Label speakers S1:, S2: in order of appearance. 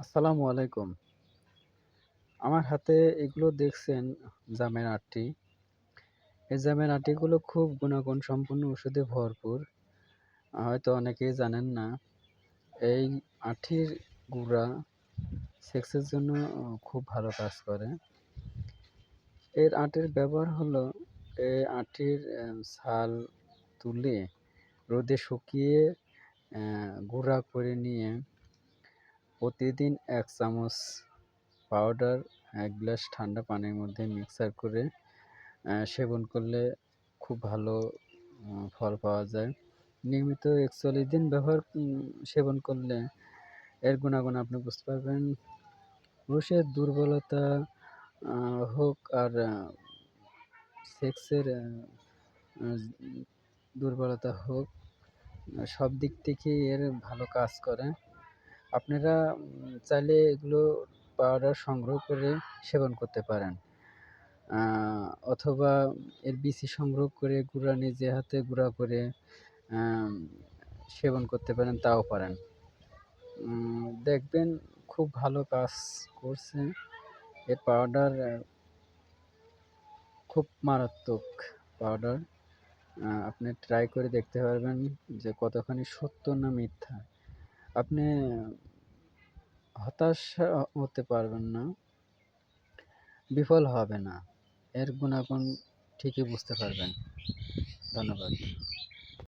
S1: আসসালামু আলাইকুম। আমার হাতে এগুলো দেখছেন জামের আটটি এই জামের আটিগুলো খুব গুণাগুণ সম্পন্ন ওষুধে ভরপুর। হয়তো অনেকেই জানেন না। এই আটির গুঁড়া সেক্সের জন্য খুব ভালো কাজ করে। এর আটির ব্যবহার হলো এই আটির ছাল তুলে রোদে শুকিয়ে গুঁড়া করে নিয়ে প্রতিদিন এক চামচ পাউডার এক গ্লাস ঠান্ডা পানির মধ্যে মিক্সার করে সেবন করলে খুব ভালো ফল পাওয়া যায়। নিয়মিত একচল্লিশ দিন ব্যবহার সেবন করলে এর গুণাগুণ আপনি বুঝতে পারবেন। পুরুষের দুর্বলতা হোক আর সেক্সের দুর্বলতা হোক, সব দিক থেকেই এর ভালো কাজ করে। আপনারা চাইলে এগুলো পাউডার সংগ্রহ করে সেবন করতে পারেন। অথবা এর বিচি সংগ্রহ করে গুঁড়া নিজে হাতে গুঁড়া করে সেবন করতে পারেন, তাও পারেন। দেখবেন খুব ভালো কাজ করছে। এর পাউডার, খুব মারাত্মক পাউডার। আপনি ট্রাই করে দেখতে পারবেন যে কতখানি সত্য না মিথ্যা। আপনি হতাশ হতে পারবেন না বিফল হবে না। এর গুণাগুণ ঠিকই বুঝতে পারবেন। ধন্যবাদ।